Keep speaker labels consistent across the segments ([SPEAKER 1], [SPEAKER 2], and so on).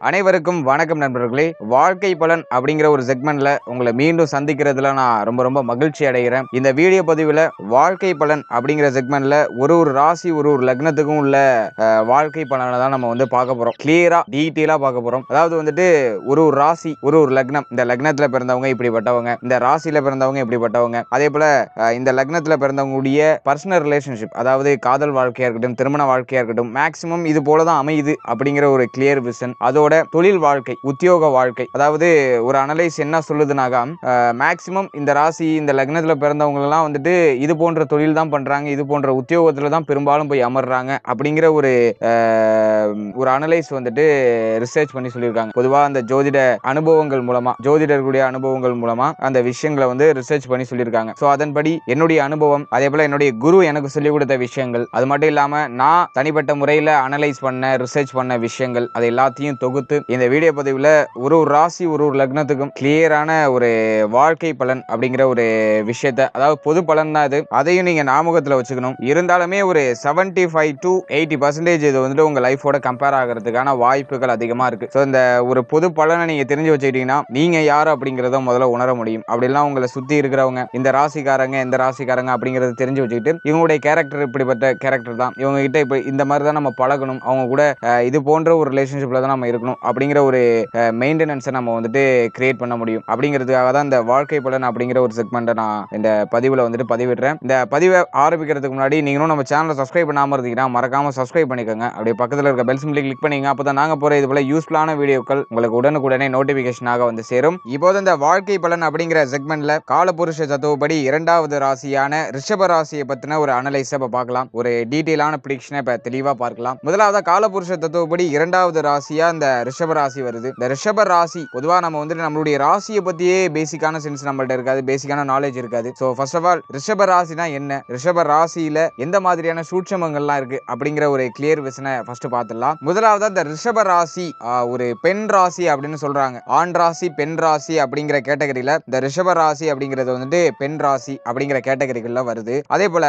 [SPEAKER 1] அனைவருக்கும் வணக்கம் நண்பர்களே. வாழ்க்கை பலன் அப்படிங்கிற ஒரு செக்மெண்ட்ல உங்களை மீண்டும் சந்திக்கிறதுல நான் ரொம்ப ரொம்ப மகிழ்ச்சி அடைகிறேன். இந்த வீடியோ பதிவில் வாழ்க்கை பலன் அப்படிங்கிற செக்மெண்ட்ல ஒரு ஒரு ராசி ஒரு ஒரு லக்னத்துக்கும் உள்ள வாழ்க்கை பலனை தான் நம்ம வந்து பார்க்க போறோம். கிளியரா டீட்டெயிலா பார்க்க போறோம். அதாவது வந்துட்டு ஒரு ஒரு ராசி ஒரு ஒரு லக்னம் இந்த லக்னத்துல பிறந்தவங்க இப்படிப்பட்டவங்க இந்த ராசியில பிறந்தவங்க இப்படிப்பட்டவங்க. அதே போல இந்த லக்னத்துல பிறந்தவங்களுடைய பர்சனல் ரிலேஷன்ஷிப் அதாவது காதல் வாழ்க்கையா இருக்கட்டும் திருமண வாழ்க்கையா இருக்கட்டும் மேக்சிமம் இது போல தான் அமையுது அப்படிங்கிற ஒரு கிளியர் விஷன் அதோட தொழில் வாழ்க்கை உத்தியோக வாழ்க்கை அதாவது ஒரு அனலைஸ் என்ன சொல்லுதுனாக்கா மேக்சிமம் இந்த ராசி இந்த லக்னத்தில் பிறந்தவங்களெல்லாம் வந்துட்டு இது போன்ற தொழில் தான் பண்ணுறாங்க இது போன்ற உத்தியோகத்தில் தான் பெரும்பாலும் போய் அமர்றாங்க அப்படிங்கிற ஒரு ஒரு அனலைஸ் வந்துட்டு ரிசர்ச் பண்ணி சொல்லியிருக்காங்க. பொதுவாக அந்த ஜோதிட அனுபவங்கள் மூலமாக ஜோதிடர்களுடைய அனுபவங்கள் மூலமாக அந்த விஷயங்களை வந்து ரிசர்ச் பண்ணி சொல்லியிருக்காங்க. ஸோ அதன்படி என்னுடைய அனுபவம் அதே போல் என்னுடைய குரு எனக்கு சொல்லிக் கொடுத்த விஷயங்கள் அது மட்டும் இல்லாமல் நான் தனிப்பட்ட முறையில் அனலைஸ் பண்ண ரிசர்ச் பண்ண விஷயங்கள் அது எல்லாத்தையும் தொகுத்து இந்த வீடியோ பதிவில் ஒரு ஒரு ராசி ஒரு ஒரு லக்னத்துக்கும் கிளியரான ஒரு வாழ்க்கை பலன் அப்படிங்கிற ஒரு விஷயத்த அதாவது பொது பலன் தான் இது. அதையும் நீங்க ஞாபகத்தில் வச்சுக்கணும். இருந்தாலுமே ஒரு seventy five to eighty percentage இது வந்துட்டு உங்க லைஃபோட கம்பேர் ஆகிறதுக்கான வாய்ப்புகள் அதிகமாக இருக்கு. ஸோ இந்த ஒரு பொது பலனை நீங்க தெரிஞ்சு வச்சுக்கிட்டீங்கன்னா நீங்க யார் அப்படிங்கிறத முதல்ல உணர முடியும். அப்படிலாம் உங்களை சுத்தி இருக்கிறவங்க இந்த ராசிக்காரங்க இந்த ராசிக்காரங்க அப்படிங்கிறத தெரிஞ்சு வச்சுக்கிட்டு இவங்களுடைய கேரக்டர் இப்படிப்பட்ட கேரக்டர் தான். இவங்க கிட்ட இப்போ இந்த மாதிரி தான் நம்ம பழகணும். அவங்க கூட இது போன்ற ஒரு ரிலேஷன்ஷிப்ல தான் நம்ம இருக்கணும். அப்படிங்கிற ஒரு மெயின்டெனன்ஸை நம்ம வந்துட்டு கிரியேட் பண்ண முடியும். அப்படிங்கிறதுக்காக தான் இந்த வாழ்க்கை பலன் அப்படிங்கிற ஒரு செக்மெண்ட்டை நான் இந்த பதிவில் வந்துட்டு பதிவிடுறேன். இந்த பதிவை ஆரம்பிக்கிறதுக்கு முன்னாடி நீங்களும் நம்ம சேனலை சப்ஸ்கிரைப் பண்ணாமல் இருந்தீங்கன்னா மறக்காமல் சப்ஸ்கிரைப் பண்ணிக்கோங்க. அப்படியே பக்கத்தில் இருக்க பெல் சிம்பிளை கிளிக் பண்ணிங்க அப்போ தான் நாங்கள் போகிற இது போல் யூஸ்ஃபுல்லான வீடியோக்கள் உங்களுக்கு உடனுக்குடனே நோட்டிஃபிகேஷனாக வந்து சேரும். இப்போது இந்த வாழ்க்கை பலன் அப்படிங்கிற செக்மெண்ட்ல காலபுருஷ தத்துவப்படி இரண்டாவது ராசியான ரிஷப ராசியை பத்தின ஒரு அனலைஸை இப்போ பார்க்கலாம். ஒரு டீட்டெயிலான ப்ரிடிக்ஷனை இப்போ தெளிவாக பார்க்கலாம். முதலாவது காலபுருஷ தத்துவப்படி இரண்டாவது ராசியா இந்த ரிஷப ராசி வருது. இந்த ரிஷப ராசி பொதுவாக நம்ம வந்துட்டு நம்மளுடைய ராசியை பத்தியே பேசிக்கான சென்ஸ் நம்மள்ட்ட இருக்காது. பேசிக்கான நாலேஜ் இருக்காது. ஸோ ஃபர்ஸ்ட் ஆஃப் ஆல் ரிஷப ராசினா என்ன? ரிஷப ராசியில எந்த மாதிரியான சூட்சமங்கள்லாம் இருக்கு? அப்படிங்கிற ஒரு கிளியர் விஷனை ஃபர்ஸ்ட் பார்த்துடலாம். முதலாவது இந்த ரிஷப ராசி ஒரு பெண் ராசி அப்படின்னு சொல்றாங்க. ஆண் ராசி பெண் ராசி அப்படிங்கிற கேட்டகரியில இந்த ரிஷப ராசி அப்படிங்கிறது வந்துட்டு பெண் ராசி அப்படிங்கிற கேட்டகரிக்குள்ள வருது. அதே போல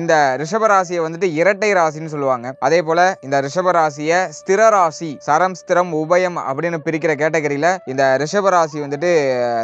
[SPEAKER 1] இந்த ரிஷப ராசியை வந்துட்டு இரட்டை ராசின்னு சொல்லுவாங்க. அதே போல இந்த ரிஷப ராசியை ஸ்திர ராசி சரம் ஸ்திரம் உபயம் அப்படின்னு பிரிக்கிற கேட்டகரியில இந்த ரிஷப ராசி வந்துட்டு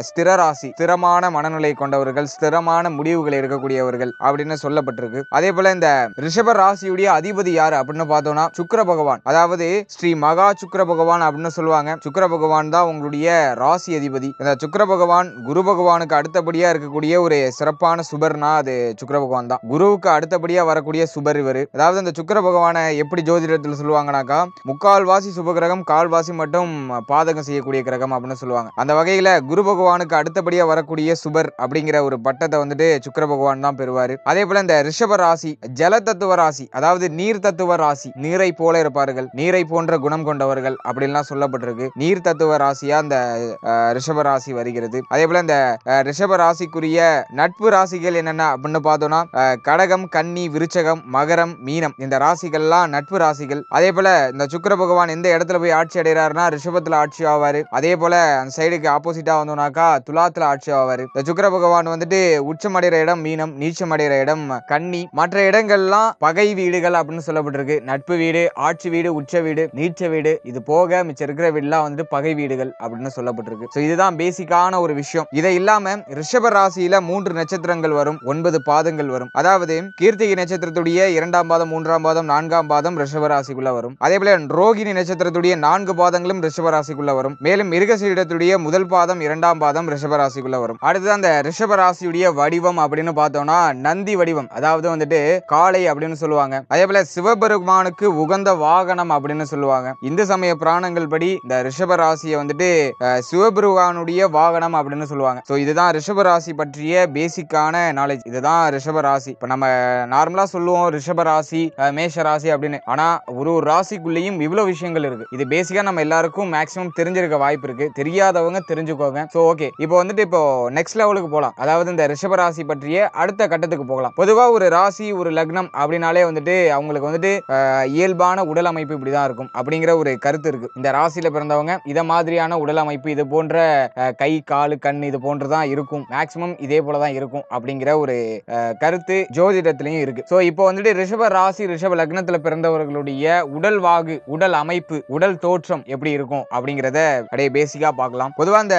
[SPEAKER 1] ஸ்திர ராசி ஸ்திரமான மனநிலை கொண்டவர்கள் ஸ்திரமான முடிவுகள் எடுக்கக்கூடியவர்கள் அப்படின்னு சொல்லப்பட்டிருக்கு. அதே போல இந்த ரிஷப ராசியுடைய அதிபதி யாரு அப்படின்னு பார்த்தோம்னா சுக்கிர பகவான். அதாவது ஸ்ரீ மகா சுக்கர பகவான் அப்படின்னு சொல்லுவாங்க. சுக்கிர பகவான் தான் உங்களுடைய ராசி அதிபதி. இந்த சுக்கர பகவான் குரு பகவானுக்கு அடுத்தபடியா இருக்கக்கூடிய ஒரு சிறப்பான சுபர்னா அது சுக்கிர பகவான் தான். குருவுக்கு அடுத்தபடியா வரக்கூடிய சுபர் இவர். அதாவது இந்த சுக்கிர பகவானை எப்படி ஜோதிடத்தில் சொல்லுவாங்கனாக்கா முக்கால்வாசி சுபகிரகம் கால்வாசி மட்டும் பாதகம் செய்யக்கூடிய கிரகம் அப்படின்னு சொல்லுவாங்க. அந்த வகையில குரு பகவானுக்கு அடுத்தபடியா வரக்கூடிய சுபர் அப்படிங்கிற ஒரு பட்டத்தை வந்துட்டு சுக்கர பகவான் தான் பெறுவாரு. அதே போல இந்த ரிஷப ராசி ஜல தத்துவ ராசி அதாவது நீர் தத்துவ ராசி நீரை போல இருப்பார்கள் நீரை போன்ற குணம் கொண்டவர்கள் அப்படின்லாம் சொல்லப்பட்டிருக்கு. நீர் தத்துவ ராசியா இந்த அஹ், ரிஷப ராசி வருகிறது. அதே போல இந்த அஹ், ரிஷப ராசிக்குரிய நட்பு ராசிகள் என்னென்ன அப்படின்னு பார்த்தோம்னா கடகம் கன்னி விருச்சகம் மகரம் மீனம் இந்த ராசிகள்லாம் நட்பு ராசிகள். அதே போல இந்த சுக்கர பகவான் எந்த இடத்துல போய் ஆட்சி அடைகிறாருன்னா ரிஷபத்துல ஆட்சி ஆவாரு. அதே போல அந்த சைடுக்கு ஆப்போசிட்டா வந்தோம்னாக்கா துலாத்துல ஆட்சி ஆவாரு. இந்த சுக்கர பகவான் வந்துட்டு உச்சம் அடைகிற இடம் மீனம் நீச்சம் அடைகிற இடம் கன்னி. மற்ற இடங்கள்லாம் பகை வீடுகள் அப்படின்னு சொல்லப்பட்டிருக்கு. நட்பு வீடு ஆட்சி வீடு உச்ச வீடு நீச்ச வீடு இது போக மிச்சம் இருக்கிற வீடுலாம் வந்துட்டு பகை வீடுகள் அப்படின்னு சொல்லப்பட்டிருக்கு. ஸோ இதுதான் பேசிக்கான ஒரு விஷயம். இதை இல்லாம ரிஷப ராசியில மூன்று நட்சத்திரங்கள் வரும் ஒன்பது பாதங்கள் வரும். அதாவது கீர்த்திகை நட்சத்திரத்துடைய இரண்டாம் பாதம் மூன்றாம் பாதம் நான்காம் பாதம் ரிஷப ராசிக்குள்ள வரும். அதே போல ரோகிணி நட்சத்திரத்துடைய நான்கு பாதங்களும் ரிஷபராசிக்குள்ள வரும். மேலும் மிருகசீடத்துடைய முதல் பாதம் இரண்டாம் பாதம் ரிஷபராசிக்குள்ள வரும். அடுத்தது அந்த ரிஷபராசியுடைய வடிவம் அப்படின்னு பார்த்தோம்னா நந்தி வடிவம். அதாவது வந்துட்டு காளை அப்படின்னு சொல்லுவாங்க. அதே போல சிவபெருமானுக்கு உகந்த வாகனம் அப்படின்னு சொல்லுவாங்க. இந்து சமய புராணங்கள் படி இந்த ரிஷபராசியை வந்துட்டு சிவபெருமானுடைய வாகனம் அப்படின்னு சொல்லுவாங்க. ஸோ இதுதான் ரிஷபராசி பற்றிய பேசிக்கான நாலேஜ் இதுதான் ரிஷபராசி. இப்போ நம்ம நார்மலா சொல்லுவோம் ரிஷபராசி மேஷ ராசி அப்படின்னு. ஆனா ஒரு ஒரு ராசிக்குள்ளேயும் இவ்வளவு விஷயங்கள் இருக்கு. இது பேசிக்கா நம்ம எல்லாருக்கும் மேக்ஸிமம் தெரிஞ்சிருக்க வாய்ப்பு இருக்கு. தெரியாதவங்க தெரிஞ்சுக்கோங்க. ஸோ ஓகே இப்போ வந்துட்டு இப்போ நெக்ஸ்ட் லெவலுக்கு போகலாம் அதாவது இந்த ரிஷப ராசி பற்றிய அடுத்த கட்டத்துக்கு போகலாம். பொதுவாக ஒரு ராசி ஒரு லக்னம் அப்படின்னாலே வந்துட்டு அவங்களுக்கு வந்துட்டு இயல்பான உடல் அமைப்பு இப்படிதான் இருக்கும் அப்படிங்கிற ஒரு கருத்து இருக்கு. இந்த ராசியில பிறந்தவங்க இதை மாதிரியான உடல் அமைப்பு இது போன்ற கை காலு கண் இது போன்று தான் இருக்கும். மேக்சிமம் இதே போல தான் இருக்கும் அப்படிங்கிற ஒரு கருத்து ஜோதிடத்திலையும் இருக்கு. ஸோ இப்போ வந்துட்டு ரிஷப ராசி ரிஷப லக்னத்தில் பிறந்தவர்களுடைய உடல் வாகு உடல் அமைப்பு உடல் உடல் தோற்றம் எப்படி இருக்கும் அப்படிங்கிறத அப்படியே பேசிக்கா பார்க்கலாம். பொதுவா இந்த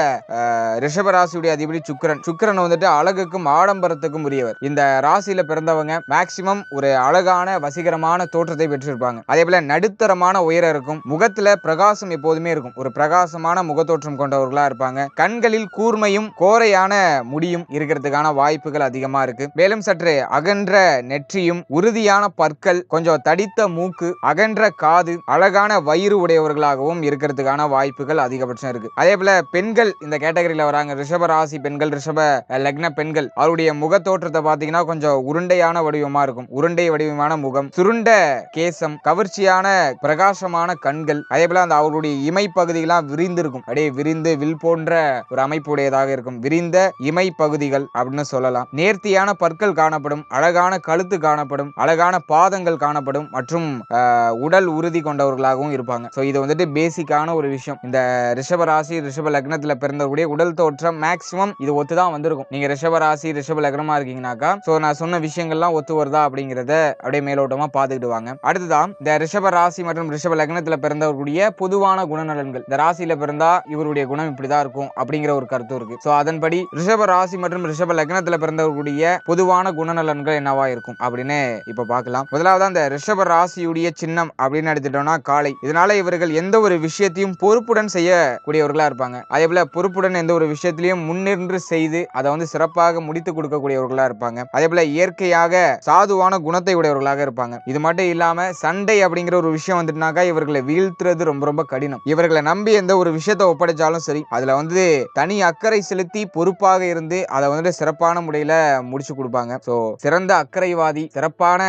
[SPEAKER 1] ரிஷப ராசியுடைய அதிபதி சுக்கரன். சுக்கரன் வந்துட்டு அழகுக்கும் ஆடம்பரத்துக்கும் உரியவர். இந்த ராசியில பிறந்தவங்க மேக்சிமம் ஒரு அழகான வசீகரமான தோற்றத்தை பெற்றிருப்பாங்க. அதே போல நடுத்தரமான உயரம் இருக்கும். முகத்துல பிரகாசம் எப்போதுமே இருக்கும். ஒரு பிரகாசமான முகத்தோற்றம் கொண்டவர்களா இருப்பாங்க. கண்களில் கூர்மையும் கோரையான முடியும் இருக்கிறதுக்கான வாய்ப்புகள் அதிகமா இருக்கு. மேலும் சற்று அகன்ற நெற்றியும் உறுதியான பற்கள் கொஞ்சம் தடித்த மூக்கு அகன்ற காது அழகான வயிறு உடையவர்களாகவும் இருக்கிறதுக்கான வாய்ப்புகள் அதிகபட்சம் இருக்கு. அதே போல பெண்கள் இந்த கேட்டகரியில வராங்க. ரிஷப ராசி பெண்கள் ரிஷப லக்ன பெண்கள் அவருடைய முக தோற்றத்தை பாத்தீங்கன்னா கொஞ்சம் உருண்டையான வடிவமா இருக்கும். உருண்டை வடிவமான முகம் சுருண்ட கேசம் கவர்ச்சியான பிரகாசமான கண்கள் அதே போல அந்த அவருடைய இமை பகுதிகளாம் விரிந்து இருக்கும். அப்படியே விரிந்து வில் போன்ற ஒரு அமைப்புடையதாக இருக்கும். விரிந்த இமை பகுதிகள் அப்படின்னு சொல்லலாம். நேர்த்தியான பற்கள் காணப்படும் அழகான கழுத்து காணப்படும் அழகான பாதங்கள் காணப்படும் மற்றும் ஆஹ், உடல் உறுதி கொண்டவர்களாகவும் இருப்பாங்க. இது வந்துட்டு பேசிக்கான ஒரு விஷயம். இந்த ரிஷப ராசி ரிஷப லக்னத்துல பிறந்தக்கூடிய உடல் தோற்றம் மேக்சிமம் இது ஒத்து தான் வந்திருக்கும். நீங்க ரிஷப ராசி ரிஷப லக்னமா இருக்கீங்கனாக்கா ஸோ நான் சொன்ன விஷயங்கள்லாம் ஒத்து வருதா அப்படிங்கிறத அப்படியே மேலோட்டமா பார்த்துக்கிட்டு அடுத்ததான் இந்த ரிஷப ராசி மற்றும் ரிஷப லக்னத்துல பிறந்தவர்களுடைய பொதுவான குணநலன்கள். இந்த ராசியில பிறந்தா இவருடைய குணம் இப்படிதான் இருக்கும் அப்படிங்கிற ஒரு கருத்து இருக்கு. ஸோ அதன்படி ரிஷப ராசி மற்றும் ரிஷப லக்னத்துல பிறந்தவர்களுடைய பொதுவான குணநலன்கள் என்னவா இருக்கும் அப்படின்னு இப்ப பார்க்கலாம். முதலாவது அந்த ரிஷப ராசியுடைய சின்னம் அப்படின்னு எடுத்துட்டோம்னா காளை. இதனால இவர்கள் எந்த ஒரு விஷயத்தையும் பொறுப்புடன் செய்யக்கூடியவர்களா இருப்பாங்க. அதே போல பொறுப்புடன் எந்த ஒரு விஷயத்திலையும் முன்னின்று செய்து அதை வந்து சிறப்பாக முடித்து கொடுக்கக்கூடியவர்களா இருப்பாங்க. அதே போல இயற்கையாக சாதுவான குணத்தை உடையவர்களாக இருப்பாங்க. இது மட்டும் இல்லாம சண்டை அப்படிங்கிற ஒரு விஷயம் வந்துட்டுனாக்கா இவர்களை வீழ்த்துறது ரொம்ப ரொம்ப கடினம். இவர்களை நம்பி எந்த ஒரு விஷயத்தை ஒப்படைச்சாலும் சரி அதுல வந்து தனி அக்கறை செலுத்தி பொறுப்பாக இருந்து அதை வந்துட்டு சிறப்பான முறையில முடிச்சு கொடுப்பாங்க. ஸோ சிறந்த அக்கறைவாதி சிறப்பான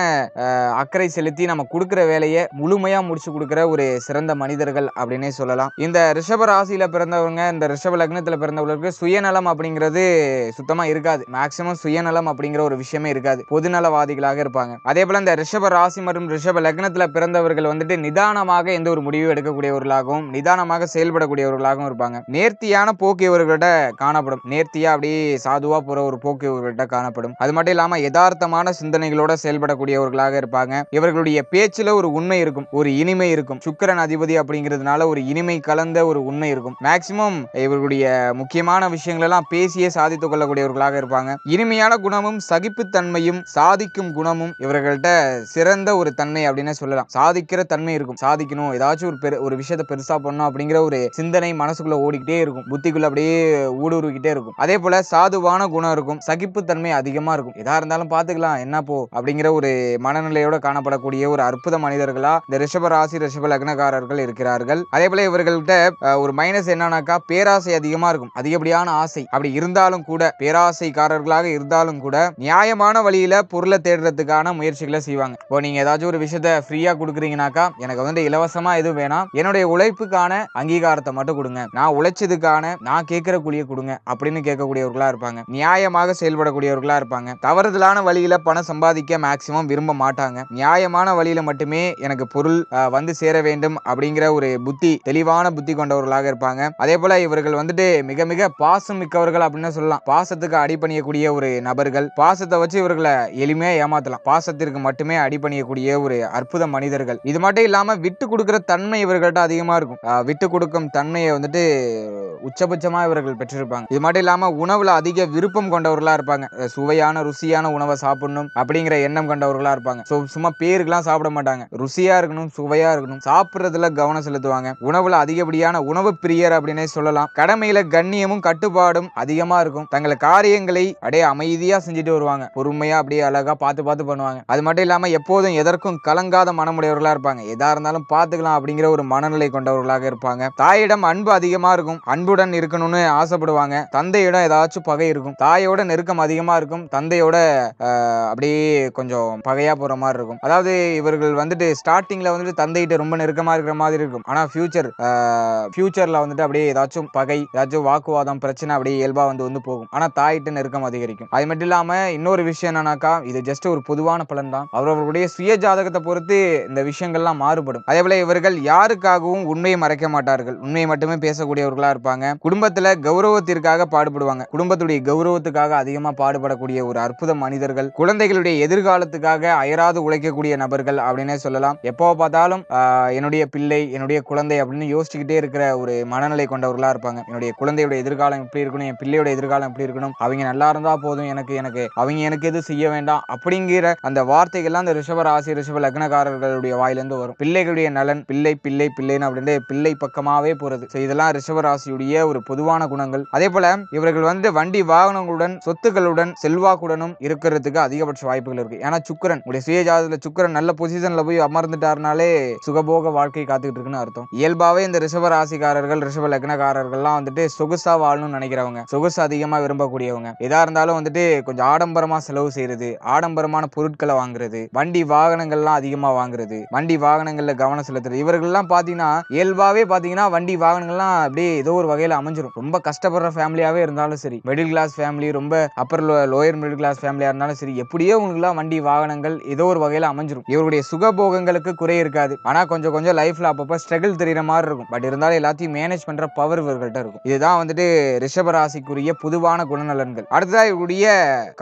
[SPEAKER 1] அக்கறை செலுத்தி நம்ம கொடுக்குற வேலையை முழுமையா முடிச்சு கொடுக்குற ஒரு சிறந்த மனிதர்கள் அப்படின்னே சொல்லலாம். இந்த ரிஷப ராசியில பிறந்தவங்க இந்த ரிஷப லக்னத்துல பிறந்தவங்களுக்கு சுயநலம் அப்படிங்கிறது சுத்தமா இருக்காது. மேக்சிமம் சுயநலம் அப்படிங்கிற ஒரு விஷயமே இருக்காது. பொதுநலவாதிகளாக இருப்பாங்க. அதே போல இந்த ரிஷப ராசி மற்றும் ரிஷப லக்னத்துல பிறந்தவர்கள் வந்துட்டு நிதானமாக எந்த ஒரு முடிவு எடுக்கக்கூடியவர்களாகவும் நிதானமாக செயல்படக்கூடியவர்களாகவும் இருப்பாங்க. நேர்த்தியான போக்கு இவர்கள்ட்ட காணப்படும். நேர்த்தியா அப்படியே சாதுவா போற ஒரு போக்கு இவர்கள்ட்ட காணப்படும். அது மட்டும் இல்லாம யதார்த்தமான சிந்தனைகளோட செயல்படக்கூடியவர்களாக இருப்பாங்க. இவர்களுடைய பேச்சுல ஒரு உண்மை இருக்கும். ஒரு இனிமை இருக்கும். சுக்கிரன் அதிபதி அப்படிங்கிறதுனால ஒரு இனிமை கலந்த ஒரு உண்மை இருக்கும். மேக்சிமம் இவர்களுடைய முக்கியமான விஷயங்கள் எல்லாம் பேசியே சாதித்துக் கொள்ளக்கூடியவர்களாக இருப்பாங்க. இனிமையான குணமும் சகிப்புத்தன்மையும் சாதிக்கும் குணமும் இவர்கள்ட்ட சிறந்த ஒரு தன்மை அப்படின்னு சொல்லலாம். சாதிக்கிற தன்மை இருக்கும். சாதிக்கணும். ஏதாச்சும் ஒரு பெரு ஒரு விஷயத்த பெருசா பண்ணணும் அப்படிங்கிற ஒரு சிந்தனை மனசுக்குள்ள ஓடிக்கிட்டே இருக்கும். புத்திக்குள்ள அப்படியே ஊடுருவிக்கிட்டே இருக்கும். அதே போல சாதுவான குணம் இருக்கும். சகிப்புத்தன்மை அதிகமா இருக்கும். எதா இருந்தாலும் பாத்துக்கலாம். என்ன போ? அப்படிங்கிற ஒரு மனநிலையோட காணப்படக்கூடிய ஒரு அற்புத மனிதர்களா இந்த ரிஷப ராசி ரிஷப லக்னக்காரர்கள் இருக்கிறார்கள். அதே போல இவர்கள்ட்ட ஒரு மைனஸ் என்னன்னாக்கா பேராசை அதிகமா இருக்கும். அதிகப்படியான ஆசை. அப்படி இருந்தாலும் கூட பேராசைக்காரர்களாக இருந்தாலும் கூட நியாயமான வழியில பொருளை தேடுறதுக்கான முயற்சிகளை செய்வாங்க. இப்போ நீங்க ஏதாச்சும் ஒரு விஷயத்த ஃப்ரீயா கொடுக்குறீங்கனாக்கா எனக்கு வந்து இலவசமா எதுவும் வேணாம். என்னுடைய உழைப்புக்கான அங்கீகாரத்தை மட்டும் கொடுங்க. நான் உழைச்சதுக்கான நான் கேட்கிற கூலியை கொடுங்க அப்படின்னு கேட்கக்கூடியவர்களா இருப்பாங்க. நியாயமாக செயல்படக்கூடியவர்களா இருப்பாங்க. தவறுதலான வழியில பணம் சம்பாதிக்க மேக்சிமம் விரும்ப மாட்டாங்க. நியாயமான வழியில மட்டுமே எனக்கு பொருள் வந்து சேர வேண்டும் அப்படிங்கிற ஒரு புத்தி தெளிவான புத்தி கொண்டவர்களாக இருப்பாங்க. அதே போல இவர்கள் வந்துட்டு மிக மிக பாசம் மிக்கவர்கள் அப்படின்னு சொல்லலாம். பாசத்துக்கு அடிபணியக்கூடிய ஒரு நபர்கள். பாசத்தை வச்சு இவர்களை எளிமையா ஏமாத்தலாம். பாசத்திற்கு மட்டுமே அடிபணியக்கூடிய ஒரு அற்புத மனிதர்கள். இது மட்டும் இல்லாம விட்டு கொடுக்கிற தன்மை இவர்கள்ட்ட அதிகமா இருக்கும். விட்டு கொடுக்கும் தன்மையை வந்துட்டு உச்சபட்சமா இவர்கள் பெற்றிருப்பாங்க. இது மட்டும் இல்லாம உணவுல அதிக விருப்பம் கொண்டவர்களா இருப்பாங்க. சுவையான ருசியான உணவை சாப்பிடணும் அப்படிங்கிற எண்ணம் கொண்டவர்களா இருப்பாங்க. ஸோ சும்மா பேருக்குலாம் சாப்பிட மாட்டாங்க. ருசியா இருக்கணும் சுவையா இருக்கணும். சாப்பிட்றதுல கவனம் செலுத்துவாங்க. உணவுல அதிகப்படியான உணவு பிரியர் அப்படின்னே சொல்லலாம். கடமையில கண்ணியமும் கட்டுப்பாடும் அதிகமா இருக்கும். தங்களை காரியங்களை அப்படியே அமைதியா செஞ்சுட்டு வருவாங்க. பொறுமையா அப்படியே அழகா பார்த்து பார்த்து பண்ணுவாங்க. அது மட்டும் இல்லாம எப்போதும் எதற்கும் கலங்காத மனமுடையவர்களா இருப்பாங்க. எதா இருந்தாலும் பார்த்துக்கலாம் அப்படிங்கிற ஒரு மனநிலை கொண்டவர்களாக இருப்பாங்க. தாயிடம் அன்பு அதிகமா இருக்கும். அன்புடன் இருக்கணும்னு ஆசைப்படுவாங்க. தந்தையிடம் ஏதாச்சும் பகை இருக்கும். தாயோட நெருக்கம் அதிகமா இருக்கும். தந்தையோட அப்படியே கொஞ்சம் பகையா போற மாதிரி இருக்கும். அதாவது இவர்கள் வந்துட்டு ஸ்டார்டிங்ல வந்துட்டு தந்தைகிட்ட ரொம்ப நெருக்கமா இருக்கிற மாதிரி இருக்கும். ஆனால் ஃபியூச்சர் ஃபியூச்சரில் வந்துட்டு அப்படியே ஏதாச்சும் பகை ஏதாச்சும் வாக்குவாதம் பிரச்சனை அப்படியே இயல்பாக வந்து வந்து போகும். ஆனால் தாயிட்ட நெருக்கம் அதிகரிக்கும். அது மட்டும் இல்லாமல் இன்னொரு விஷயம் என்னன்னாக்கா இது ஜஸ்ட் ஒரு பொதுவான பலன் தான். அவரவர்களுடைய சுய ஜாதகத்தை பொறுத்து இந்த விஷயங்கள்லாம் மாறுபடும். அதே போல இவர்கள் யாருக்காகவும் உண்மையை மறைக்க மாட்டார்கள். உண்மையை மட்டுமே பேசக்கூடியவர்களா இருப்பாங்க. குடும்பத்துல கௌரவத்திற்காக பாடுபடுவாங்க. குடும்பத்துடைய கௌரவத்துக்காக அதிகமா பாடுபடக்கூடிய ஒரு அற்புத மனிதர்கள். குழந்தைகளுடைய எதிர்காலத்துக்காக அயராது உழைக்கக்கூடிய நபர்கள் அப்படின்னே சொல்லலாம். எப்போ பார்த்தாலும் என்னுடைய பிள்ளை குழந்தை என்னுடைய குழந்தை அப்படின்னு யோசிச்சுக்கிட்டே இருக்கிற ஒரு மனநிலை கொண்டவர்களா இருப்பாங்க. என்னுடைய குழந்தையோட எதிர்காலம் எப்படி இருக்கணும் என் பிள்ளையோட எதிர்காலம் எப்படி இருக்கணும் அவங்க நல்லா இருந்தா போதும் எனக்கு எனக்கு அவங்க எனக்கு எதுவும் செய்ய வேண்டாம் அப்படிங்கிற அந்த வார்த்தைகள்லாம் அந்த ரிஷப ராசி ரிஷப லக்னக்காரர்களுடைய வாயிலிருந்து வரும். பிள்ளைகளுடைய நலன் பிள்ளை பிள்ளை பிள்ளைன்னு அப்படின்ட்டு பிள்ளை பக்கமாவே போறது. So இதெல்லாம் ரிஷப ராசியுடைய ஒரு பொதுவான குணங்கள். அதே போல இவர்கள் வந்து வண்டி வாகனங்களுடன் சொத்துக்களுடன் செல்வாக்குடனும் இருக்கிறதுக்கு அதிகபட்ச வாய்ப்புகள் இருக்கு. ஏன்னா சுக்கரன் உடைய சுயஜாதத்துல சுக்கரன் நல்ல பொசிஷன்ல போய் அமர்ந்துட்டாருனாலே சுகபோக வாழ்க்கை காத்து பார்த்துக்கிட்டு இருக்குன்னு அர்த்தம். இயல்பாவே இந்த ரிஷப ராசிக்காரர்கள் ரிஷப லக்னக்காரர்கள்லாம் வந்துட்டு சொகுசா வாழணும்னு நினைக்கிறவங்க. சொகுசு அதிகமா விரும்பக்கூடியவங்க. எதா இருந்தாலும் வந்துட்டு கொஞ்சம் ஆடம்பரமா செலவு செய்யறது ஆடம்பரமான பொருட்களை வாங்குறது வண்டி வாகனங்கள்லாம் அதிகமா வாங்குறது வண்டி வாகனங்கள்ல கவனம் செலுத்துறது. இவர்கள்லாம் பாத்தீங்கன்னா இயல்பாவே பாத்தீங்கன்னா வண்டி வாகனங்கள்லாம் அப்படியே ஏதோ ஒரு வகையில அமைஞ்சிரும். ரொம்ப கஷ்டப்படுற ஃபேமிலியாவே இருந்தாலும் சரி மிடில் கிளாஸ் ஃபேமிலி ரொம்ப அப்பர் லோயர் மிடில் கிளாஸ் ஃபேமிலியா இருந்தாலும் சரி எப்படியோ உங்களுக்குலாம் வண்டி வாகனங்கள் ஏதோ ஒரு வகையில அமைஞ்சிரும். இவருடைய சுகபோகங்களுக்கு குறை இருக்காது. ஆனா கொஞ்சம் கொஞ்சம் லைஃப்ல அப்பப்போ ஸ்ட்ரகிள் தெரியுற மாதிரி இருக்கும். பட் இருந்தாலும் எல்லாத்தையும் மேனேஜ் பண்ணுற பவர் இவர்கள்ட்ட இருக்கும். இதுதான் வந்துட்டு ரிஷப ராசிக்குரிய பொதுவான குணநலன்கள். அடுத்ததாக இவருடைய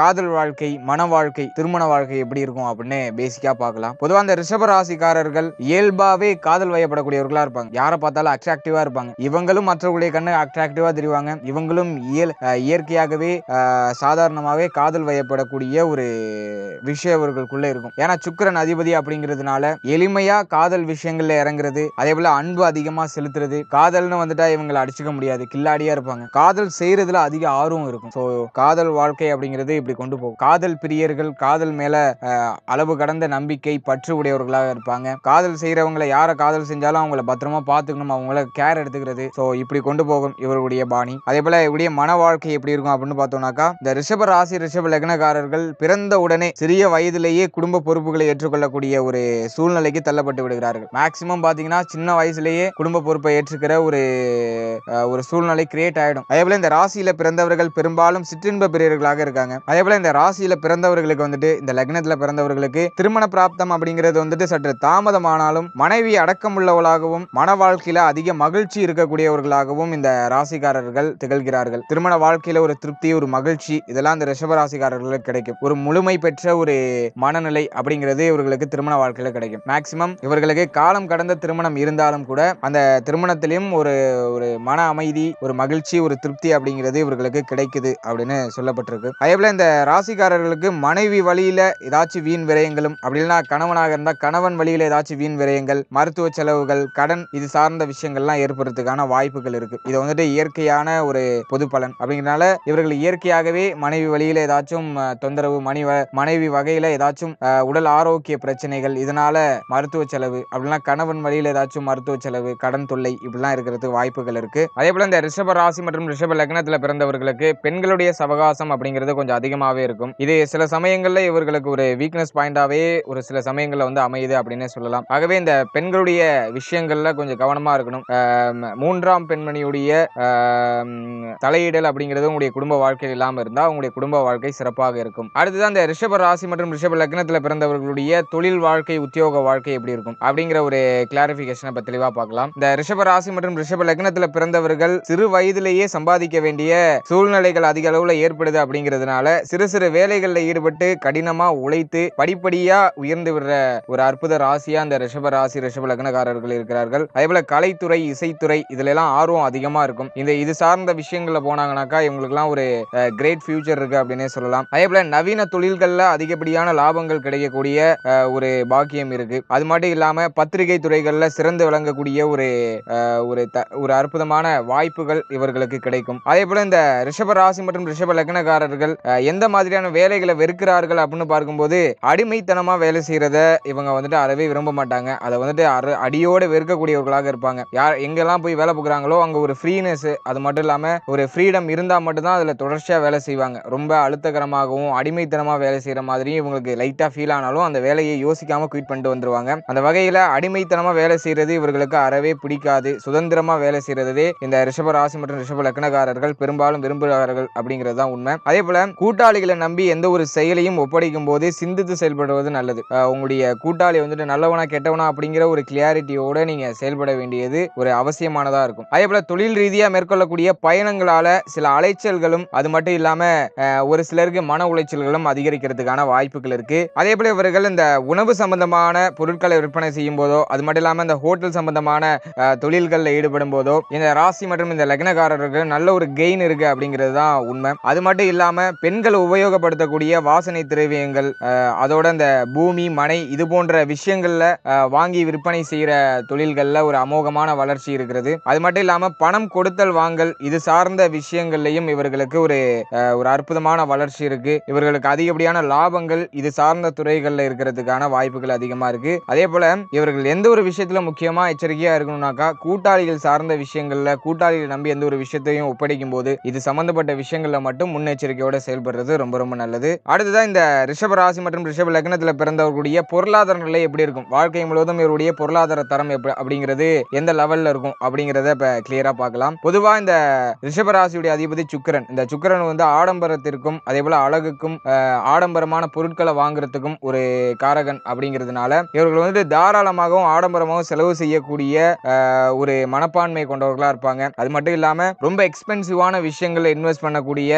[SPEAKER 1] காதல் வாழ்க்கை மன வாழ்க்கை திருமண வாழ்க்கை எப்படி இருக்கும் அப்படின்னு பேசிக்காக பார்க்கலாம். பொதுவாக அந்த ரிஷப ராசிக்காரர்கள் இயல்பாகவே காதல் வயப்படக்கூடியவர்களா இருப்பாங்க. யாரை பார்த்தாலும் அட்ராக்டிவாக இருப்பாங்க. இவங்களும் மற்றவர்களுடைய கண்ணு அட்ராக்டிவாக தெரிவாங்க. இவங்களும் இயல் இயற்கையாகவே சாதாரணமாகவே காதல் வயப்படக்கூடிய ஒரு விஷயவர்களுக்குள்ளே இருக்கும். ஏன்னா சுக்கரன் அதிபதி அப்படிங்கிறதுனால எளிமையாக காதல் விஷயங்களில் இறங்குறது அதே போல அன்பு அதிகமா செலுத்துறது. காதல்னு வந்துட்டா இவங்களை அடிச்சுக்க முடியாது. கில்லாடியா இருப்பாங்க. காதல் செய்யறதுல அதிக ஆர்வம் இருக்கும். ஸோ காதல் வாழ்க்கை அப்படிங்கிறது இப்படி கொண்டு போகும். காதல் பிரியர்கள் காதல் மேல அளவு கடந்த நம்பிக்கை பற்று உடையவர்களாக இருப்பாங்க. காதல் செய்யறவங்களை யாரை காதல் செஞ்சாலும் அவங்கள பத்திரமா பார்த்துக்கணும். அவங்கள கேர் எடுத்துக்கிறது. ஸோ இப்படி கொண்டு போகும் இவருடைய பாணி. அதே போல இவருடைய மன வாழ்க்கை எப்படி இருக்கும் அப்படின்னு பார்த்தோம்னாக்கா இந்த ரிஷப ராசி ரிஷப லக்னக்காரர்கள் பிறந்த உடனே சிறிய வயதிலேயே குடும்ப பொறுப்புகளை ஏற்றுக்கொள்ளக்கூடிய ஒரு சூழ்நிலைக்கு தள்ளப்பட்டு விடுகிறார்கள். மேக்சிமம் பாத்தீங்கன்னா சின்ன வயசுலேயே குடும்ப பொறுப்பை ஏற்றுக்கிற ஒரு ஒரு சூழ்நிலை கிரியேட் ஆகிடும் அதேபோல இந்த ராசியில் பிறந்தவர்கள் பெரும்பாலும் சிற்றின்ப பிரியர்களாக இருக்காங்க. அதே போல் இந்த ராசியில் பிறந்தவர்களுக்கு வந்துட்டு இந்த லக்னத்தில் பிறந்தவர்களுக்கு திருமண பிராப்தம் அப்படிங்கிறது வந்துட்டு சற்று தாமதமானாலும் மனைவி அடக்கம் உள்ளவளாகவும் மன வாழ்க்கையில் அதிக மகிழ்ச்சி இருக்கக்கூடியவர்களாகவும் இந்த ராசிக்காரர்கள் திகழ்கிறார்கள். திருமண வாழ்க்கையில் ஒரு திருப்தி ஒரு மகிழ்ச்சி இதெல்லாம் இந்த ரிஷப ராசிக்காரர்களுக்கு கிடைக்கும். ஒரு முழுமை பெற்ற ஒரு மனநிலை அப்படிங்கிறது இவர்களுக்கு திருமண வாழ்க்கையில் கிடைக்கும். மேக்சிமம் இவர்களுக்கு காலம் கடந்த திருமணம் இருந்தாலும் கூட அந்த திருமணத்திலையும் ஒரு ஒரு மன அமைதி ஒரு மகிழ்ச்சி ஒரு திருப்தி அப்படிங்கிறது இவர்களுக்கு கிடைக்குது அப்படின்னு சொல்லப்பட்டிருக்கு. அதே போல இந்த ராசிக்காரர்களுக்கு மனைவி வழியில ஏதாச்சும் வீண் விரயங்களும் அப்படி இல்லைன்னா கணவனாக இருந்தால் கணவன் வழியில ஏதாச்சும் வீண் விரயங்கள் மருத்துவ செலவுகள் கடன் இது சார்ந்த விஷயங்கள்லாம் ஏற்படுறதுக்கான வாய்ப்புகள் இருக்கு. இது வந்துட்டு இயற்கையான ஒரு பொது பலன். அப்படிங்கிறனால இவர்கள் இயற்கையாகவே மனைவி வழியில ஏதாச்சும் தொந்தரவு மணி வ- மனைவி வகையில ஏதாச்சும் உடல் ஆரோக்கிய பிரச்சனைகள் இதனால மருத்துவ செலவு அப்படின்னா கணவன் வழியில் ஏதாச்சும் மருத்துவ செலவு கடன் தொல்லை இப்படிலாம் இருக்கிறதுக்கு வாய்ப்புகள் இருக்கு. அதே போல இந்த ரிஷப ராசி மற்றும் ரிஷப லக்னத்தில் பிறந்தவர்களுக்கு பெண்களுடைய சவகாசம் அப்படிங்கிறது கொஞ்சம் அதிகமாவே இருக்கும். இது சில சமயங்களில் இவர்களுக்கு ஒரு வீக்னஸ் பாயிண்டாகவே ஒரு சில சமயங்களில் வந்து அமையுது அப்படின்னு சொல்லலாம். ஆகவே இந்த பெண்களுடைய விஷயங்கள்ல கொஞ்சம் கவனமா இருக்கணும். மூன்றாம் பெண்மணியுடைய தலையீடல் தலையிடல் அப்படிங்கிறது உங்களுடைய குடும்ப வாழ்க்கையில் இல்லாமல் இருந்தா உங்களுடைய குடும்ப வாழ்க்கை சிறப்பாக இருக்கும். அடுத்ததான் இந்த ரிஷப ராசி மற்றும் ரிஷப லக்னத்துல பிறந்தவர்களுடைய தொழில் வாழ்க்கை உத்தியோக வாழ்க்கை எப்படி இருக்கும் அப்படிங்கிற ஒரு கிளாரிபிகேஷனை பத்தி தெளிவா பார்க்கலாம். இந்த ரிஷப ராசி மற்றும் ரிஷப லக்னத்துல பிறந்தவர்கள் சிறு வயதிலேயே சம்பாதிக்க வேண்டிய சூழ்நிலைகள் அதிக அளவுல ஏற்படுது அப்படிங்கிறதுனால சிறு சிறு வேலைகள்ல ஈடுபட்டு கடினமா உழைத்து படிப்படியா உயர்ந்து விடுற ஒரு அற்புத ராசியா இந்த ரிஷப ராசி ரிஷப லக்னக்காரர்கள் இருக்கிறார்கள். அதே போல கலைத்துறை இசைத்துறை இதுல எல்லாம் ஆர்வம் அதிகமா இருக்கும். இந்த இது சார்ந்த விஷயங்கள்ல போனாங்கனாக்கா இவங்களுக்குலாம் ஒரு கிரேட் ஃபியூச்சர் இருக்கு அப்படின்னே சொல்லலாம். அதே போல நவீன தொழில்கள்ல அதிகப்படியான லாபங்கள் கிடைக்கக்கூடிய ஒரு பாக்கியம் இருக்கு. அது மட்டும் இல்லாம பத்திரிகை துறைகள்ல சிறந்து விளங்கக்கூடிய ஒரு ஒரு த- ஒரு அற்புதமான வாய்ப்புகள் இவர்களுக்கு கிடைக்கும். அதே போல இந்த ரிஷப ராசி மற்றும் ரிஷப லக்னக்காரர்கள் எந்த மாதிரியான வேலைகளை வெறுக்கிறார்கள் அப்படின்னு பார்க்கும்போது அடிமைத்தனமா வேலை செய்யறத இவங்க வந்துட்டு அறவே விரும்ப மாட்டாங்க. அதை வந்துட்டு அற- அடியோட வெறுக்கக்கூடியவர்களாக இருப்பாங்க. யார் எங்கெல்லாம் போய் வேலை பார்க்குறாங்களோ அங்கே ஒரு ஃப்ரீனஸ் அது மட்டும் இல்லாமல் ஒரு ஃப்ரீடம் இருந்தால் மட்டும்தான் அதில் தொடர்ச்சியாக வேலை செய்வாங்க. ரொம்ப அழுத்தகரமாகவும் அடிமைத்தனமாக வேலை செய்கிற மாதிரியும் இவங்களுக்கு லைட்டாக ஃபீல் ஆனாலும் அந்த வேலையை யோசிக்காமல் குயிட் பண்ணிட்டு வந்துருவாங்க. அந்த வகையில் அடிமைத்தனமாக வேலை செய்யறது இவர்களுக்கு அறவே பிடிக்காது. சுதந்திரமா வேலை செய்யறதே இந்த ரிஷப ராசி மற்றும் ரிஷப லக்னக்காரர்கள் பெரும்பாலும் விரும்புகிறார்கள் அப்படிங்கிறது தான் உண்மை. அதே போல கூட்டாளிகளை நம்பி எந்த ஒரு செயலையும் ஒப்படைக்கும் போது சிந்தித்து செயல்படுவது நல்லது. உங்களுடைய கூட்டாளி வந்துட்டு நல்லவனா கெட்டவனா அப்படிங்கிற ஒரு கிளியாரிட்டியோட நீங்க செயல்பட வேண்டியது ஒரு அவசியமானதா இருக்கும். அதே போல தொழில் ரீதியா மேற்கொள்ளக்கூடிய பயணங்களால சில அலைச்சல்களும் அது மட்டும் இல்லாம ஒரு சிலருக்கு மன உளைச்சல்களும் அதிகரிக்கிறதுக்கான வாய்ப்புகள் இருக்கு. அதே போல இவர்கள் இந்த உணவு சம்பந்தமான பொருட்களை விற்பனை செய்யும் போதோ அது மட்டும் இல்லாம இந்த ஹோட்டல் சம்பந்தமான தொழில்களில் ஈடுபடும் போதோ இந்த ராசி மற்றும் இந்த லக்னக்காரருக்கு நல்ல ஒரு கெயின் இருக்கு அப்படிங்கிறது தான் உண்மை. அது மட்டும் இல்லாம பெண்கள் உபயோகப்படுத்தக்கூடிய வாசனை திரவியங்கள் அதோட இந்த பூமி மனை இது போன்ற விஷயங்கள்ல வாங்கி விற்பனை செய்யற தொழில்கள்ல ஒரு அமோகமான வளர்ச்சி இருக்கிறது. அது மட்டும் இல்லாம பணம் கொடுத்தல் வாங்கல் இது சார்ந்த விஷயங்கள்லயும் இவர்களுக்கு ஒரு ஒரு அற்புதமான வளர்ச்சி இருக்கு. இவர்களுக்கு அதிகப்படியான லாபங்கள் இது சார்ந்த துறைகளில் இருக்கிறதுக்கான வாய்ப்புகள் அதிகமா இருக்கு. அதே போல இவர்கள் எந்த ஒரு விஷயத்தில் முக்கியமா எச்சரிக்கையா இருக்கணும்னாக்கா கூட்டாளிகள் சார்ந்த விஷயங்கள்ல கூட்டாளிகள் நம்பி எந்த ஒரு விஷயத்தையும் ஒப்படைக்கும் போது இது சம்பந்தப்பட்ட விஷயங்களில் மட்டும் முன்னெச்சரிக்கையோட செயல்படுறது ரொம்ப ரொம்ப நல்லது. அடுத்ததான் இந்த ரிஷப ராசி மற்றும் ரிஷப லக்னத்தில் பிறந்தவர்களுடைய பொருளாதார நிலை எப்படி இருக்கும்? வாழ்க்கை முழுவதும் இவருடைய பொருளாதார தரம் எப்படி அப்படிங்கிறது எந்த லெவல்ல இருக்கும் அப்படிங்கிறத இப்போ கிளியராக பார்க்கலாம். பொதுவாக இந்த ரிஷப ராசியுடைய அதிபதி சுக்கரன். இந்த சுக்கிரன் வந்து ஆடம்பரத்திற்கும் அதே போல அழகுக்கும் ஆடம்பரமான பொருட்களை வாங்குறதுக்கும் ஒரு காரகன் அப்படிங்கிறதுனால இவர்கள் வந்து தாராளமாகவும் ஆடம்பரமாகவும் செலவு செய்யக்கூடிய ஒரு மனப்பான்மை கொண்டவர்களா இருப்பாங்க. அது மட்டும் இல்லாம ரொம்ப எக்ஸ்பென்சிவான விஷயங்களை இன்வெஸ்ட் பண்ணக்கூடிய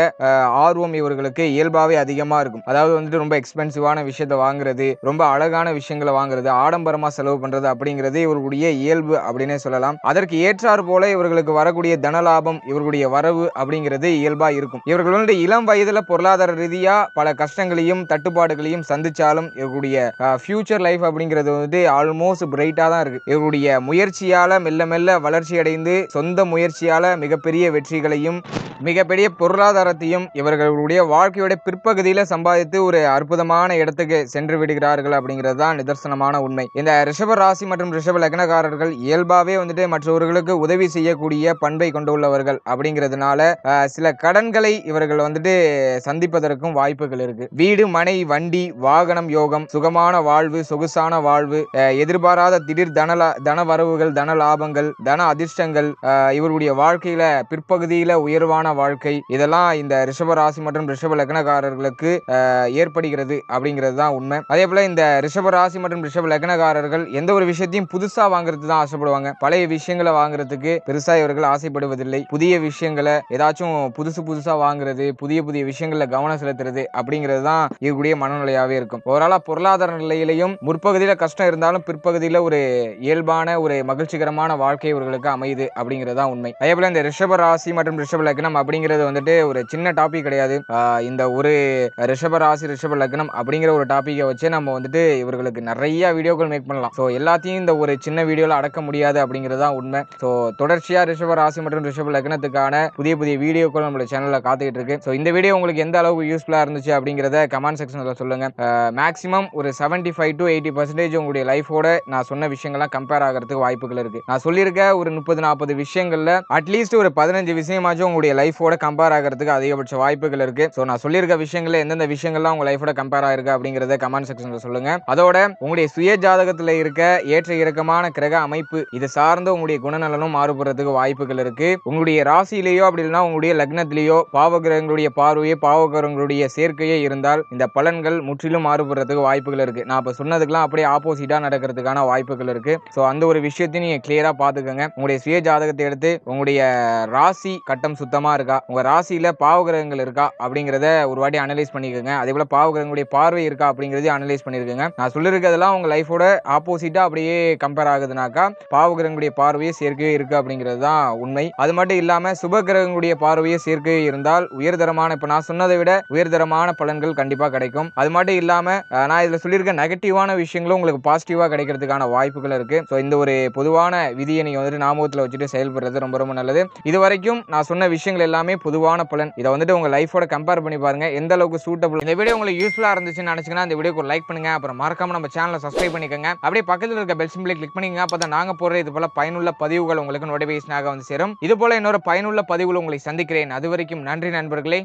[SPEAKER 1] ஆர்வம் இவர்களுக்கு இயல்பாவே அதிகமா இருக்கும். அதாவது வந்துட்டு ரொம்ப எக்ஸ்பென்சிவான விஷயத்தை வாங்குறது ரொம்ப அழகான விஷயங்களை வாங்குறது ஆடம்பரமா செலவு பண்றது அப்படிங்கிறது இவர்களுடைய இயல்பு அப்படின்னே சொல்லலாம். அதற்கு ஏற்றாறு போல இவர்களுக்கு வரக்கூடிய தனலாபம் இவர்களுடைய வரவு அப்படிங்கிறது இயல்பா இருக்கும். இவர்கள் இளம் வயதுல பொருளாதார ரீதியா பல கஷ்டங்களையும் தட்டுப்பாடுகளையும் சந்திச்சாலும் இவர்களுடைய ஃபியூச்சர் லைஃப் அப்படிங்கிறது வந்து ஆல்மோஸ்ட் பிரைட்டா தான் இருக்கு. இவருடைய முயற்சியால மெல்ல மெல்ல வளர்ச்சி அடைந்து சொந்த முயற்சியால மிகப்பெரிய வெற்றிகளையும் மிகப்பெரிய பொருளாதாரத்தையும் இவர்களுடைய வாழ்க்கையோட பிற்பகுதியில சம்பாதித்து ஒரு அற்புதமான இடத்துக்கு சென்று விடுகிறார்கள் அப்படிங்கிறது தான் நிதர்சனமான உண்மை. இந்த ரிஷப ராசி மற்றும் ரிஷப லக்னக்காரர்கள் இயல்பாவே வந்துட்டு மற்றவர்களுக்கு உதவி செய்யக்கூடிய பண்பை கொண்டுள்ளவர்கள் அப்படிங்கிறதுனால சில கடன்களை இவர்கள் வந்துட்டு சந்திப்பதற்கும் வாய்ப்புகள் இருக்கு. வீடு மனை வண்டி வாகனம் யோகம் சுகமான வாழ்வு சொகுசான வாழ்வு எதிர்பாராத திடீர் தன தன வரவுகள் தன லாபங்கள் தன அதிர்ஷ்டங்கள் இவருடைய வாழ்க்கையில பிற்பகுதியில உயர்வான வாழ்க்கை இதெல்லாம் இந்த ரிஷப ராசி மற்றும் ரிஷப லக்னக்காரர்களுக்கு ஏற்படுகிறது அப்படிங்கிறது தான் உண்மை. அதே போல இந்த ரிஷப ராசி மற்றும் ரிஷப லக்னக்காரர்கள் எந்த ஒரு விஷயத்தையும் புதுசா வாங்குறது தான் ஆசைப்படுவாங்க. பழைய விஷயங்களை வாங்குறதுக்கு பெருசா இவர்கள் ஆசைப்படுவதில்லை. புதிய விஷயங்களை ஏதாச்சும் புதுசு புதுசா வாங்குறது புதிய புதிய விஷயங்கள்ல கவனம் செலுத்துறது அப்படிங்கிறது தான் இவருடைய மனநிலையாவே இருக்கும். ஓவராலா பொருளாதார நிலையிலையும் முற்பகுதியில கஷ்டம் இருந்தாலும் பிற்பகுதியில ஒரு இயல்பான ஒரு மகிழ்ச்சிகரமான வாழ்க்கை இவர்களுக்கு அமையுது அப்படிங்கிறது தான் உண்மை. அதே போல இந்த ரிஷப ராசி மற்றும் ரிஷப லக்னம் அப்படிங்கிறது வந்துட்டு ஒரு சின்ன டாபிக் கிடையாது. இந்த ஒரு ரிஷப ராசி ரிஷப லக்னம் அப்படிங்கிற ஒரு டாப்பிக்கை வச்சு நம்ம வந்துட்டு இவர்களுக்கு நிறைய வீடியோக்கள் மேக் பண்ணலாம். ஸோ எல்லாத்தையும் இந்த ஒரு சின்ன வீடியோவில் அடக்க முடியாது அப்படிங்கிறது தான் உண்மை. ஸோ தொடர்ச்சியா ரிஷப ராசி மற்றும் ரிஷப லக்னத்துக்கான புதிய புதிய வீடியோக்கள் நம்மளோட சேனல்ல காத்துக்கிட்டு இருக்கு. ஸோ இந்த வீடியோ உங்களுக்கு எந்த அளவுக்கு யூஸ்ஃபுல்லா இருந்துச்சு அப்படிங்கிறத கமெண்ட் செக்ஷனில் சொல்லுங்க. மேக்ஸிமம் ஒரு seventy five to eighty percentage உங்களுடைய லைஃபோட நான் சொன்ன விஷயங்கள் விஷயங்கள்லாம் கம்பேர் ஆகிறதுக்கு வாய்ப்புகள் இருக்கு. நான் சொல்லியிருக்க ஒரு முப்பது நாற்பது விஷயங்கள்ல அட்லீஸ்ட் ஒரு பதினஞ்சு விஷயமாச்சும் உங்களுடைய லைஃபோட கம்பேர் ஆகிறதுக்கு அதிகபட்ச வாய்ப்புகள் இருக்கு. ஸோ நான் சொல்லியிருக்க விஷயங்கள்ல எந்தெந்த விஷயங்கள்லாம் உங்க லைஃபோட கம்பேர் ஆயிருக்கு அப்படிங்கறத கமெண்ட் செக்ஷன்ல சொல்லுங்க. அதோட உங்களுடைய சுய ஜாதகத்துல இருக்க ஏற்ற இறக்கமான கிரக அமைப்பு இது சார்ந்து உங்களுடைய குணநலனும் மாறுபடுறதுக்கு வாய்ப்புகள் இருக்கு. உங்களுடைய ராசியிலேயோ அப்படி இல்லைன்னா உங்களுடைய லக்னத்திலேயோ பாவகிரகங்களுடைய பார்வையோ பாவகிரகங்களுடைய சேர்க்கையே இருந்தால் இந்த பலன்கள் முற்றிலும் மாறுபடுறதுக்கு வாய்ப்புகள் இருக்கு. நான் இப்ப சொன்னதுக்கெல்லாம் அப்படியே ஆப்போசிட்டா நடக்கிறதுக்கான வாய்ப்புகள் இருக்கு. ஸோ அந்த ஒரு விஷயத்தையும் நீங்கள் கிளியராக பார்த்துக்கோங்க. உங்களுடைய சுய ஜாதகத்தை எடுத்து உங்களுடைய ராசி கட்டம் சுத்தமாக இருக்கா? உங்கள் ராசியில் பாவகிரகங்கள் இருக்கா? அப்படிங்கிறத ஒரு வாட்டி அனலைஸ் பண்ணிக்கோங்க. அதே போல் பாவகிரகங்களுடைய பார்வை இருக்கா? அப்படிங்கிறதையும் அனலைஸ் பண்ணியிருக்கோங்க நான் சொல்லியிருக்கிறதெல்லாம் உங்கள் லைஃபோட ஆப்போசிட்டாக அப்படியே கம்பேர் ஆகுதுனாக்கா பாவகிரகங்களுடைய பார்வையே சேர்க்கையே இருக்குது அப்படிங்கிறது தான் உண்மை. அது மட்டும் இல்லாமல் சுப கிரகங்களுடைய பார்வையே சேர்க்கையே இருந்தால் உயர்தரமான இப்போ நான் சொன்னதை விட உயர்தரமான பலன்கள் கண்டிப்பாக கிடைக்கும். அது மட்டும் இல்லாமல் நான் இதில் சொல்லியிருக்க நெகட்டிவான விஷயங்களும் உங்களுக்கு பாசிட்டிவாக கிடைக்கிறதுக்கான வாய்ப்புகள் இருக்கு. ஸோ இந்த ஒரு பொதுவான விதியை நீங்கள் வந்துட்டு நாமகத்தில் வச்சுட்டு செயல்படுறது ரொம்ப ரொம்ப நல்லது. இது வரைக்கும் நான் சொன்ன விஷயங்கள் எல்லாமே பொதுவான பலன். இதை வந்துட்டு உங்க லைஃபோட கம்பேர் பண்ணி பாருங்க. எந்த அளவுக்கு சூட்டபிள் இந்த வீடியோ உங்களுக்கு யூஸ்ஃபுல்லா இருந்துச்சுன்னு நினச்சிங்கன்னா இந்த வீடியோக்கு லைக் பண்ணுங்க. அப்புறம் மறக்காம நம்ம சேனலை சப்ஸ்கிரைப் பண்ணிக்கோங்க. அப்படியே பக்கத்தில் இருக்க பெல் சிம்பிளை கிளிக் பண்ணிங்க அப்போ தான் நாங்கள் போடுற இது போல பயனுள்ள பதிவுகள் உங்களுக்கு நோட்டிஃபிகேஷனாக வந்து சேரும். இது போல இன்னொரு பயனுள்ள பதிவுகள் உங்களை சந்திக்கிறேன். அது வரைக்கும் நன்றி நண்பர்களே.